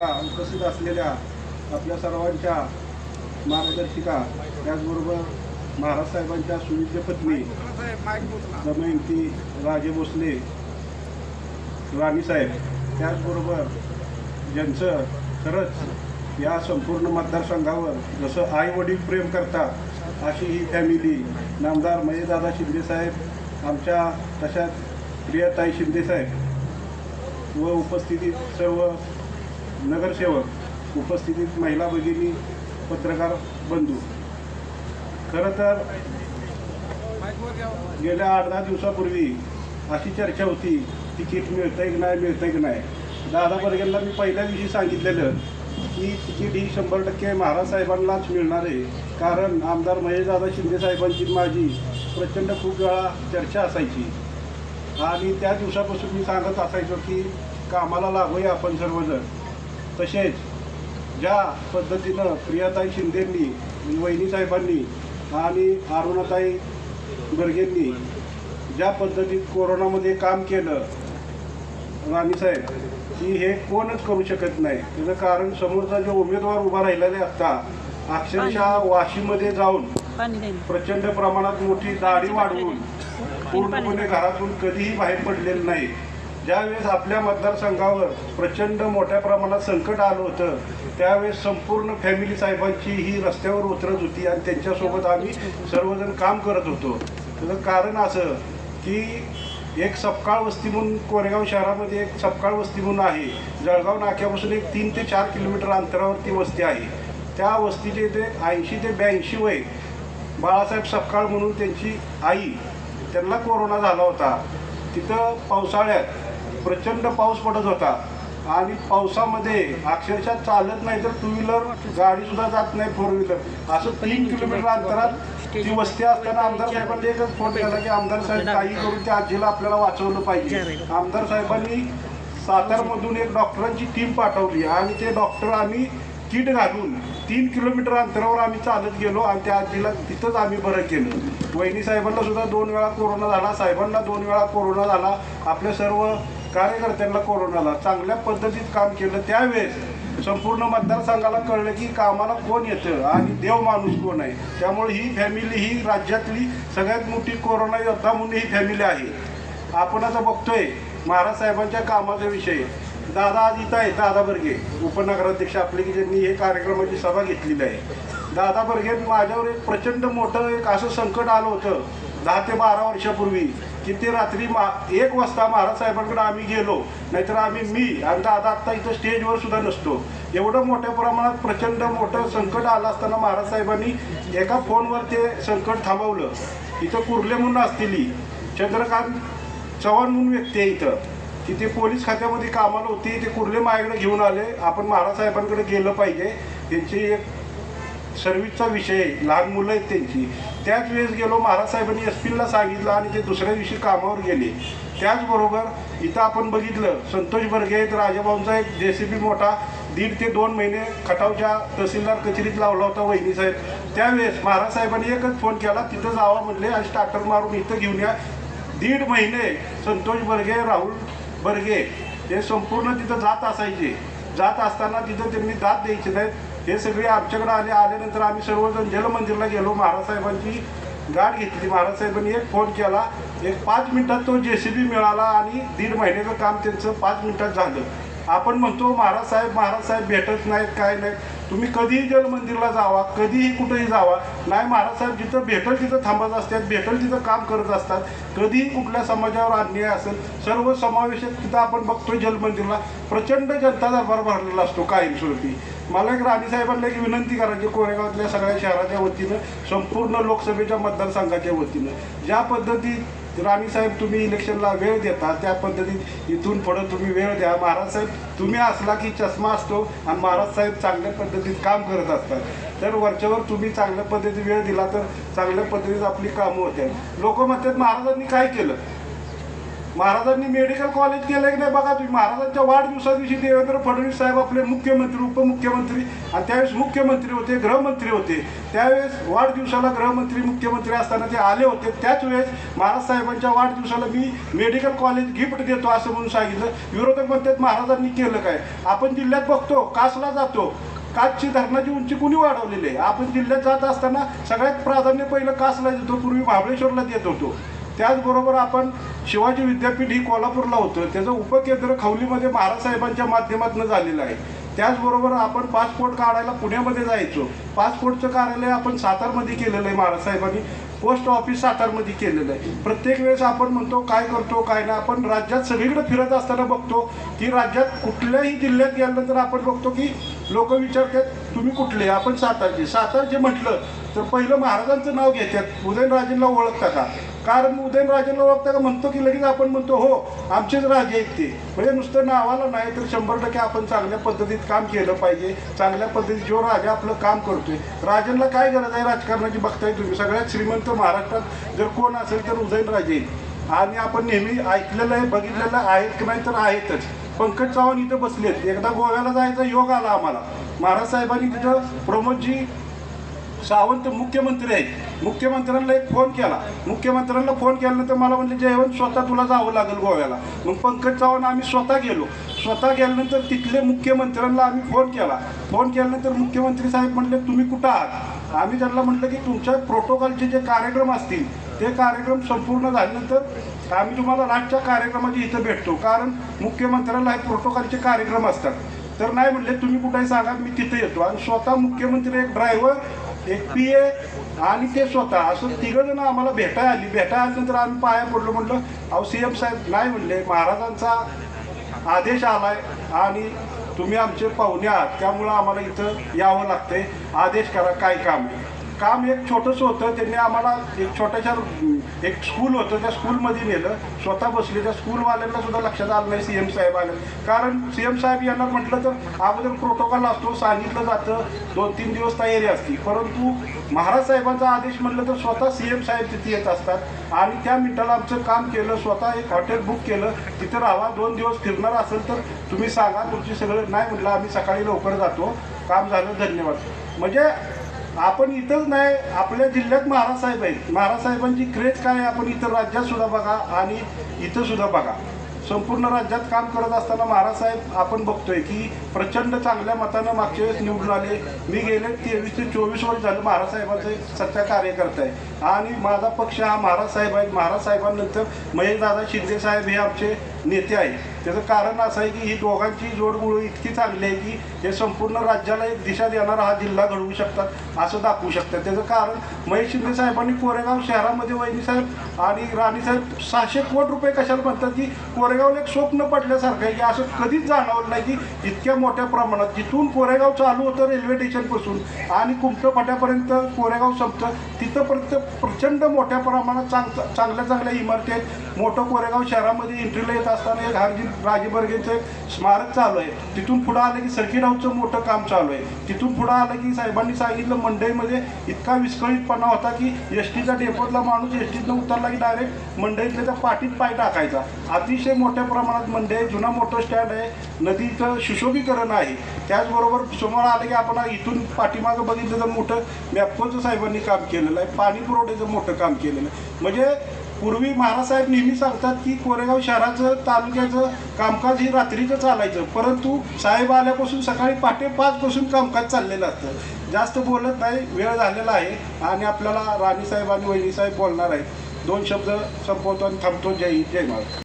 उपस्थित असलेल्या आपल्या सर्वांच्या मार्गदर्शिका त्याचबरोबर महाराज साहेबांच्या सुविद्य पत्नी दमयंती राजे भोसले राणीसाहेब त्याचबरोबर ज्यांचं खरंच या संपूर्ण मतदारसंघावर जसं आई वडील प्रेम करतात अशी ही फॅमिली नामदार मयदादा शिंदेसाहेब आमच्या तशाच प्रियताई शिंदेसाहेब व उपस्थितीत सर्व नगरसेवक उपस्थितीत महिला भगिनी पत्रकार बंधू. खरं तर गेल्या आठ दहा दिवसापूर्वी अशी चर्चा होती तिकीट मिळतंय की नाही मिळतंय की नाही. दादा बर्गेला मी पहिल्या दिवशी सांगितलेलं की तिकीट ही शंभर टक्के महाराज साहेबांनाच मिळणार आहे. कारण आमदार महेशदादा शिंदे साहेबांची माझी प्रचंड खूप वेळा चर्चा असायची. आणि त्या दिवसापासून मी सांगत असायचो की कामाला लागूया आपण सर्वजण. तसेच ज्या पद्धतीनं प्रियाताई शिंदेंनी वहिनी साहेबांनी आणि अरुणाताई बर्गेंनी ज्या पद्धतीत कोरोनामध्ये काम केलं राणीसाहेब की हे कोणच करू शकत नाही. त्याचं कारण समोरचा जो उमेदवार उभा राहिलेले असता अक्षरशः वाशीमध्ये जाऊन. प्रचंड प्रमाणात मोठी दाढी वाढवून पूर्णपणे घरातून कधीही बाहेर पडलेलं नाही. ज्यावेळेस आपल्या मतदारसंघावर प्रचंड मोठ्या प्रमाणात संकट आलं होतं त्यावेळेस संपूर्ण फॅमिली साहेबांची ही रस्त्यावर उतरत होती आणि त्यांच्यासोबत आम्ही सर्वजण काम करत होतो. त्याचं कारण असं की एक सपकाळ वस्ती म्हणून कोरेगाव शहरामध्ये एक सपकाळ वस्ती म्हणून आहे. जळगाव नाक्यापासून एक तीन ते चार किलोमीटर अंतरावर ती वस्ती आहे. त्या वस्तीचे ते ऐंशी ते ब्याऐंशी वय बाळासाहेब सपकाळ म्हणून त्यांची आई त्यांना कोरोना झाला होता. तिथं पावसाळ्यात प्रचंड पाऊस पडत होता. आणि पावसामध्ये अक्षरशः चालत नाही तर टू व्हीलर गाडीसुद्धा जात नाही फोर व्हीलर असं तीन किलोमीटर अंतरात ती वस्ती असताना आमदार साहेबांनी एकच फोन केला की आमदार साहेब काही करून त्या आजीला आपल्याला वाचवलं पाहिजे. आमदार साहेबांनी सातारमधून एक डॉक्टरांची टीम पाठवली आणि ते डॉक्टर आम्ही किट घालून तीन किलोमीटर अंतरावर आम्ही चालत गेलो आणि त्या आजीला तिथंच आम्ही बरं केलं. वहिनी साहेबांना सुद्धा दोन वेळा कोरोना झाला साहेबांना दोन वेळा कोरोना झाला. आपल्या सर्व कार्यकर्त्यांना कोरोनाला चांगल्या पद्धतीत काम केलं. त्यावेळेस संपूर्ण मतदारसंघाला कळलं की कामाला कोण येतं आणि देव माणूस कोण आहे. त्यामुळे ही फॅमिली ही राज्यातली सगळ्यात मोठी कोरोना योद्धा म्हणून ही फॅमिली आहे. आपण आता बघतोय महाराज साहेबांच्या कामाचा विषय. दादा आज इथं आहे दादा बर्गे. उपनगराध्यक्ष आपले की ज्यांनी हे कार्यक्रमाची सभा घेतलेली आहे. दादा बर्गे माझ्यावर एक प्रचंड मोठं एक असं संकट आलं होतं. दहा ते बारा वर्षापूर्वी. की ते रात्री मा एक वाजता महाराज साहेबांकडे आम्ही गेलो नाहीतर आम्ही मी आणि दादा आत्ता इथं स्टेजवर सुद्धा नसतो. एवढं मोठ्या प्रमाणात प्रचंड मोठं संकट आलं असताना महाराज साहेबांनी एका फोनवर ते संकट थांबवलं. इथं कुर्ले म्हणून असतील चंद्रकांत चव्हाण म्हणून व्यक्ती आहे इथं. तिथे पोलीस खात्यामध्ये कामाला होती ते कुर्ले माझ्याकडे घेऊन आले. आपण महाराज साहेबांकडे गेलं पाहिजे. त्यांची एक सर्व्हिसचा विषय आहे. लहान मुलं आहेत त्यांची. त्याच वेळेस गेलो महाराज साहेबांनी एस पीला सांगितलं आणि ते दुसऱ्या दिवशी कामावर गेले. त्याचबरोबर इथं आपण बघितलं संतोष बर्गे आहेत राजाभाऊंचा एक जे सी बी मोठा दीड ते दोन महिने खटावच्या तहसीलदार कचेरीत लावला होता वहिनी साहेब. त्यावेळेस महाराज साहेबांनी एकच फोन केला तिथं जावा म्हणले आणि स्टार्टर मारून इथं घेऊन या. दीड महिने संतोष बर्गे राहुल बर्गे हे संपूर्ण तिथं जात असायचे. जात असताना तिथं त्यांनी दात द्यायचे नाहीत. हे सगळे आमच्याकडे आले आल्यानंतर आम्ही सर्वजण जलमंदिरला गेलो. महाराज साहेबांची गाठ घेतली. महाराज साहेबांनी एक फोन केला. एक पाच मिनिटात तो जे सी बी मिळाला आणि दीड महिन्याचं काम त्यांचं पाच मिनिटात झालं. आपण म्हणतो महाराज साहेब महाराज साहेब भेटत नाहीत काय नाही तुम्ही कधीही जलमंदिरला जावा कधीही कुठेही जावा. नाही महाराज साहेब जिथं भेटल तिथं थांबत असतात भेटल तिथं काम करत असतात. कधीही कुठल्या समाजावर अन्याय असेल सर्व समावेशक तिथं आपण बघतोय जलमंदिरला. प्रचंड जनता दरबार भरलेला असतो कायमस्वरूपी. मला एक राणी साहेबांना एक विनंती करायची कोरेगावातल्या सगळ्या शहराच्या वतीनं संपूर्ण लोकसभेच्या मतदारसंघाच्या वतीनं. ज्या पद्धती पद्धतीत राणी साहेब तुम्ही इलेक्शनला वेळ देता त्या पद्धतीत इथून पुढं तुम्ही वेळ द्या. महाराज साहेब तुम्ही असला की चष्मा असतो आणि महाराज साहेब चांगल्या पद्धतीत काम करत असतात. तर वरच्यावर तुम्ही चांगल्या पद्धतीत वेळ दिला तर चांगल्या पद्धतीत आपली कामं होत्या लोक म्हणतात महाराजांनी काय केलं? महाराजांनी मेडिकल कॉलेज केलं की नाही बघा तुम्ही? महाराजांच्या वाढदिवसा दिवशी देवेंद्र फडणवीस साहेब आपले मुख्यमंत्री उपमुख्यमंत्री आणि त्यावेळेस मुख्यमंत्री होते गृहमंत्री होते. त्यावेळेस वाढदिवसाला गृहमंत्री मुख्यमंत्री असताना ते आले होते. त्याच वेळेस महाराज साहेबांच्या वाढदिवसाला मी मेडिकल कॉलेज गिफ्ट देतो असं म्हणून सांगितलं. विरोधक म्हणतात महाराजांनी केलं काय? आपण जिल्ह्यात बघतो कासला जातो. काचची धरणाची उंची कुणी वाढवलेली आहे? आपण जिल्ह्यात जात असताना सगळ्यात प्राधान्य पहिलं कासला देतो पूर्वी महाबळेश्वरला देत होतो. त्याचबरोबर आपण शिवाजी विद्यापीठ ही कोल्हापूरला होतं. त्याचं उपकेंद्र खवलीमध्ये महाराजसाहेबांच्या माध्यमातून झालेलं आहे. त्याचबरोबर आपण पासपोर्ट काढायला पुण्यामध्ये जायचो. पासपोर्टचं कार्यालय आपण सातारमध्ये केलेलं आहे महाराजसाहेबांनी पोस्ट ऑफिस सातारमध्ये केलेलं आहे. प्रत्येक वेळेस आपण म्हणतो काय करतो काय नाही. आपण राज्यात सगळीकडे फिरत असताना बघतो की राज्यात कुठल्याही जिल्ह्यात गेल्यानंतर आपण बघतो की लोक विचारतात तुम्ही कुठले? आपण सातारचे. सातारचे म्हटलं तर पहिलं महाराजांचं नाव घेतात. उदयनराजेंना ओळखता का? कारण उदयनराजेंना ओळखता का? म्हणतो की लगेच आपण म्हणतो हो आमचेच राजे आहेत ते. म्हणजे नुसतं नावाला नाही तर शंभर टक्के आपण चांगल्या पद्धतीत काम केलं पाहिजे. चांगल्या पद्धतीत जो राजा आपलं काम करतोय. राजांना काय गरज आहे राजकारणाची बघताय तुम्ही? सगळ्यात श्रीमंत महाराष्ट्रात जर कोण असेल तर उदयनराजे आणि आपण नेहमी ऐकलेलं आहे बघितलेलं आहेत की नाही तर आहेतच. पंकज चव्हाण इथं बसलेत एकदा गोव्याला जायचा योग आला आम्हाला. महाराज साहेबांनी तिथं प्रमोदजी सावंत मुख्यमंत्री आहेत. मुख्यमंत्र्यांना एक फोन केला. मुख्यमंत्र्यांना फोन केल्यानंतर मला म्हणले जयवंत स्वतः तुला जावं लागेल गोव्याला. मग पंकज चव्हाण आम्ही स्वतः गेलो. स्वतः गेल्यानंतर तिथले मुख्यमंत्र्यांना आम्ही फोन केला. फोन केल्यानंतर मुख्यमंत्री साहेब म्हणले तुम्ही कुठं आहात? आम्ही त्यांना म्हटलं की तुमच्या प्रोटोकॉलचे जे कार्यक्रम असतील ते कार्यक्रम संपूर्ण झाल्यानंतर आम्ही तुम्हाला राजच्या कार्यक्रमाची इथं भेटतो. कारण मुख्यमंत्र्याला हे प्रोटोकॉलचे कार्यक्रम असतात. तर नाही म्हणले तुम्ही कुठेही सांगा मी तिथे येतो. आणि स्वतः मुख्यमंत्री एक ड्रायव्हर एक पी ए आणि ते स्वतः असं तिघं जण आम्हाला भेटाय आली. भेटाय आल्यानंतर आम्ही पाया पडलो म्हटलं अहो सी एम साहेब नाही म्हणले. महाराजांचा आदेश आलाय आणि तुम्ही आमचे पाहुणे आहात. त्यामुळं आम्हाला इथं यावं लागतंय. आदेश करा काय काम आहे. काम एक छोटंसं होतं. त्यांनी आम्हाला एक छोट्याशा एक स्कूल होतं. त्या स्कूलमध्ये नेलं. स्वतः बसले. त्या स्कूलवाल्यांना सुद्धा लक्षात आलं नाही सी एम साहेब आलं. कारण सी एम साहेब यांना म्हटलं तर अगोदर प्रोटोकॉल असतो सांगितलं जातं. दोन तीन दिवस तयारी असते. परंतु महाराज साहेबांचा आदेश म्हटलं तर स्वतः सी एम साहेब तिथे येत असतात. आणि त्या मिनिटाला आमचं काम केलं. स्वतः एक हॉटेल बुक केलं. तिथं राहा. दोन दिवस फिरणार असेल तर तुम्ही सांगा. तुमची सगळं नाही म्हटलं. आम्ही सकाळी लवकर जातो. काम झालं. धन्यवाद. म्हणजे आपण इथंच नाही आपल्या जिल्ह्यात महाराज साहेब आहेत. महाराज साहेबांची क्रेज काय आहे? आपण इतर राज्यात सुद्धा बघा आणि इथं सुद्धा बघा. संपूर्ण राज्यात काम करत असताना महाराज साहेब आपण बघतोय की प्रचंड चांगल्या मतानं मागच्या वेळेस निवडून आले. मी गेले तेवीस ते चोवीस वर्ष झालं महाराज साहेबांचं एक सच्चा कार्यकर्ता आहे आणि माझा पक्ष हा महाराज साहेब आहे महाराज साहेबांनंतर महेशदादा शिंदे साहेब हे आमचे नेते आहेत. त्याचं कारण असं आहे की ही दोघांची जोडगुळू इतकी चांगली आहे की हे संपूर्ण राज्याला एक दिशा देणारा हा जिल्हा घडवू शकतात असं दाखवू शकतात. त्याचं कारण महेश शिंदे साहेबांनी कोरेगाव शहरामध्ये वहिनीसाहेब आणि राणीसाहेब सहाशे कोटी रुपये कशाला म्हणतात की कोरेगावला एक स्वप्न पडल्यासारखं आहे की असं कधीच जाणवलं नाही की इतक्या मोठ्या प्रमाणात जिथून कोरेगाव चालू होतं रेल्वे स्टेशनपासून आणि कुमटं फाट्यापर्यंत कोरेगाव संपतं तिथंपर्यंत प्रचंड मोठ्या प्रमाणात चांग चांगल्या चांगल्या इमारती आहेत. मोठं कोरेगाव शहरामध्ये एंट्रीला येत असताना एक हारजी राजेबर्गेचं स्मारक चालू आहे. तिथून पुढं आलं की सर्किट हाऊसचं मोठं काम चालू आहे. तिथून पुढं आलं की साहेबांनी सांगितलं मंडईमध्ये इतका विस्कळीतपणा होता की एस टीचा डेपोतला माणूस एस टीतनं उतरला की डायरेक्ट मंडईतल्या त्या पाठीत पाय टाकायचा. अतिशय मोठ्या प्रमाणात मंडई आहे जुना मोठं स्टँड आहे नदीचं सुशोभीकरण आहे. त्याचबरोबर समोर आलं की आपण इथून पाठीमागं बघितलं तर मोठं मॅपकोचं साहेबांनी काम केलेलं आहे पाणी पुरवठ्याचं मोठं काम केलेलं आहे. म्हणजे पूर्वी महाराजसाहेब नेहमी सांगतात की कोरेगाव शहराचं तालुक्याचं कामकाज हे रात्रीचं चालायचं. परंतु साहेब आल्यापासून सकाळी पहाटे पाचपासून कामकाज चाललेलं असतं. जास्त बोलत नाही वेळ झालेला आहे आणि आपल्याला राणीसाहेब आणि वहिनीसाहेब बोलणार आहेत. दोन शब्द संपवतो आणि थांबतो. जय जय महाराज.